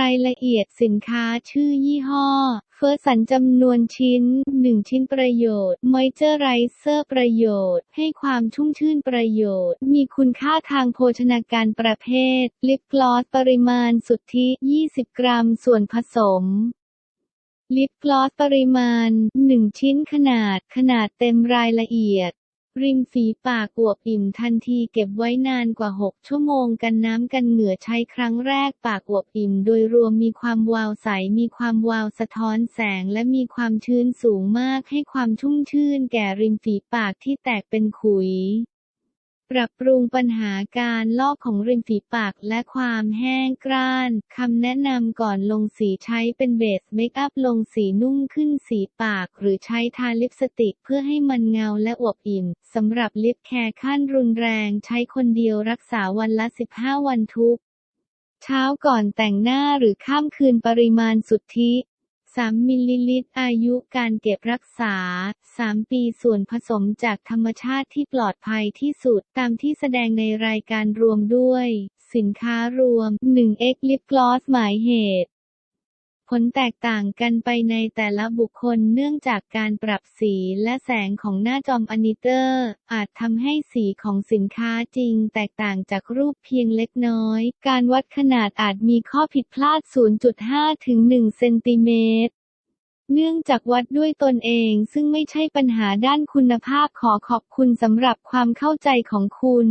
รายละเอียดสินค้าชื่อยี่ห้อ เฟอร์สันจำนวนชิ้น 1 ชิ้นประโยชน์ มอยเจอร์ไรเซอร์ประโยชน์ ให้ความชุ่มชื่นประโยชน์ มีคุณค่าทางโภชนาการประเภท ลิปกลอสปริมาณสุทธิ 20 กรัมส่วนผสมลิปกลอสปริมาณ 1 ชิ้นขนาด ขนาดเต็มรายละเอียด ริมฝีปากอวบอิ่มทันทีเก็บไว้นานกว่า 6 ชั่วโมงกันน้ำกันเหงื่อใช้ครั้งแรกปากอวบอิ่มโดยรวมมีความวาวใส มีความวาวสะท้อนแสงและมีความชื้นสูงมากให้ความชุ่มชื่นแก่ริมฝีปากที่แตกเป็นขุย ปรับปรุงปัญหาการลอกของริมฝีปากและความแห้งกร้าน คำแนะนำก่อนลงสีใช้เป็นเบสเมคอัพลงสีนุ่มขึ้นสีปาก หรือใช้ทาลิปสติกเพื่อให้มันเงาและอวบอิ่มสำหรับลิปแคร์ขั้นรุนแรงใช้คนเดียวรักษาวันละ 15 วันทุก เช้าก่อนแต่งหน้าหรือข้ามคืนปริมาณสุทธิ 3 มิลลิลิตร อายุการเก็บรักษา 3 ปีส่วนผสมจากธรรมชาติที่ปลอดภัยที่สุดตามที่แสดงในรายการรวมด้วย สินค้ารวม 1x Lip Gloss หมายเหตุ ผลแตกต่างกันไปในแต่ละบุคคลเนื่องจากการปรับสีและแสงของหน้าจอมอนิเตอร์ อาจทำให้สีของสินค้าจริงแตกต่างจากรูปเพียงเล็กน้อย การวัดขนาดอาจมีข้อผิดพลาด 0.5 ถึง 1 เซนติเมตรเนื่องจากวัดด้วยตนเองซึ่งไม่ใช่ปัญหาด้านคุณภาพขอขอบคุณสำหรับความเข้าใจของคุณ